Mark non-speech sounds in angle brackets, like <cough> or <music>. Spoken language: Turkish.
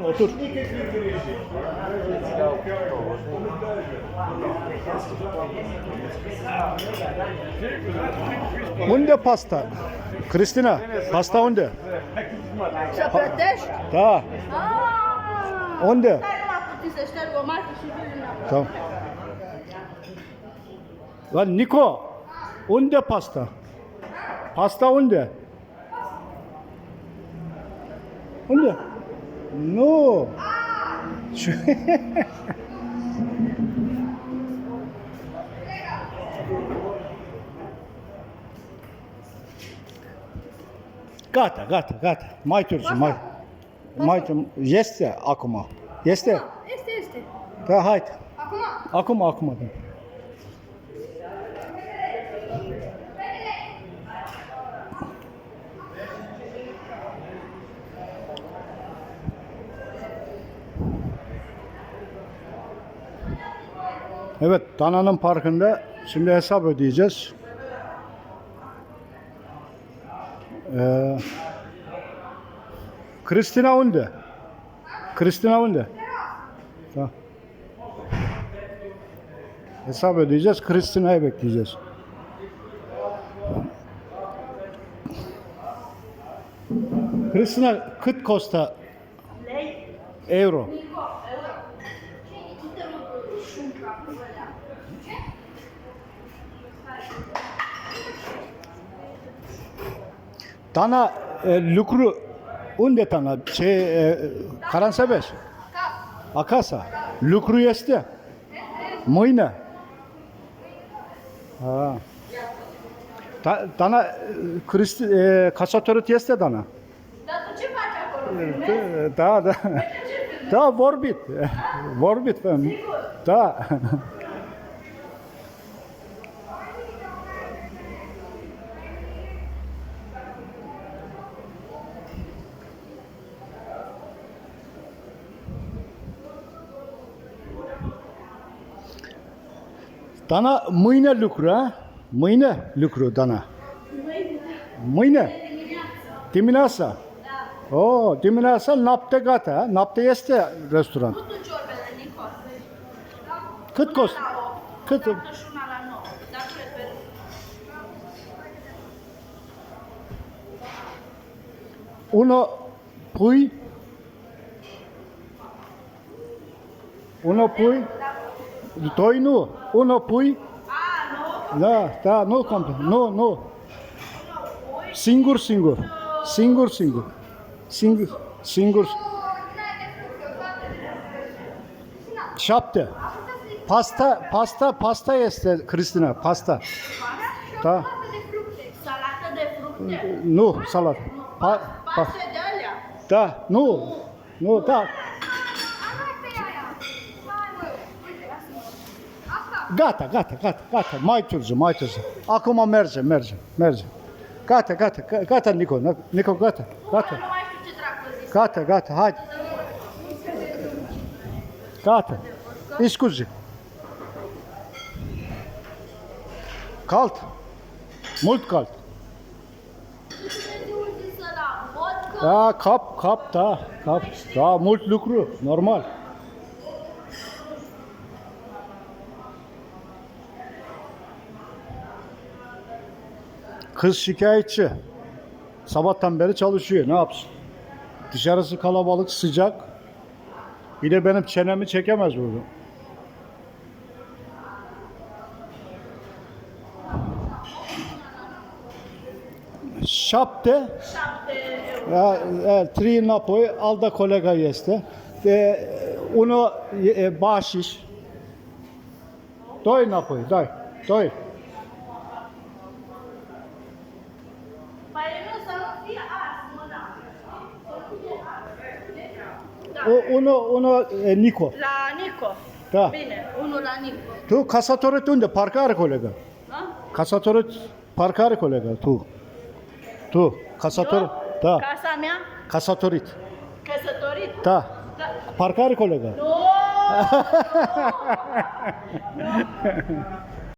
Otur. Unde pasta? Cristina, pasta unde? Să plătești? Da, unde? Stai numai puțin să șterg o masă și vin înapoi. Da. Lan Niko, unde pasta? Pasta unde? Unde? Nu. <laughs> Şu- Gata, gata, gata. Mai târziu, mai. Mai târziu. Este acum. Este? Este, este. Da, haide. Acum? Acum, acum. Da. Evet, Dana'nın parkında şimdi hesap ödeyeceğiz. Ee, Kristina unde? Kristina unde? Tamam. Hesap ödeyeceğiz. Kristina'yı bekleyeceğiz. Kristina costă Lei? euro? Nico, euro. Ce te rog, șunca, cu ăla? Ce? Dana e, lucru unde Dana? Ce e, Karansebeş? Cap. Acasă. Lucru este? Mâine. Ha. Da, Dana, Cristi, e, casatörüt este Dana. Da, da. Da, vorbit. Vorbit. Da. Dana mâine lucru, ha? Mâine lucru, Dana. Dimineața. Da. O, dimineața, noapte gata, ha? Noapte este restaurant. Nu tu ciorbele, Nico. Cât costă? Cât? La nouă. Dar prefer. Uno pui. Uno pui. Doi nu. Uno pui. Da, da, nu complet. Nu, nu. Singur, singur. Singur, singur. Singur, singur. Șapte. Pasta, pasta, pasta este, Cristina, pasta. Da. de fructe. Salată de fructe. Nu, salat. Pa, pa. Paste de alea. Da, nu. Nu, da. Gata, gata, gata, gata. Mai târziu, mai târziu. Acum merge, merge, merge. Gata, gata, ga- gata, Nico. Nico, gata, gata. Nu mai știu ce dracu zis. Gata, gata, haide. Gata. Îi Cald. Mult? Vodka? Da, kap, kap, da, kap. Da, mult lucru, normal. Kız şikayetçi. Sabahtan beri çalışıyor. Ne yapsın? Dışarısı kalabalık, sıcak. Bir de benim çenemi çekemez burada. Șapte, Șapte euro. Ja, e, tri înapoi, alta colega este. De, unul e bașiș. Doi înapoi, doi, doi. Păi nu, să nu fie ars mâna. Să nu fie ars. Da. O, unul, unul e, Nico. La Nico. Da. Bine, unul la Nico. Tu kasatorit unde? Parkare colega. Da? Kasatorit parkare colega, tu. Tu, kasatorit. Eu? Da, Casa mea? kasatorit. Căsătorit? Da. Da. Parkare colega. Nu! <laughs>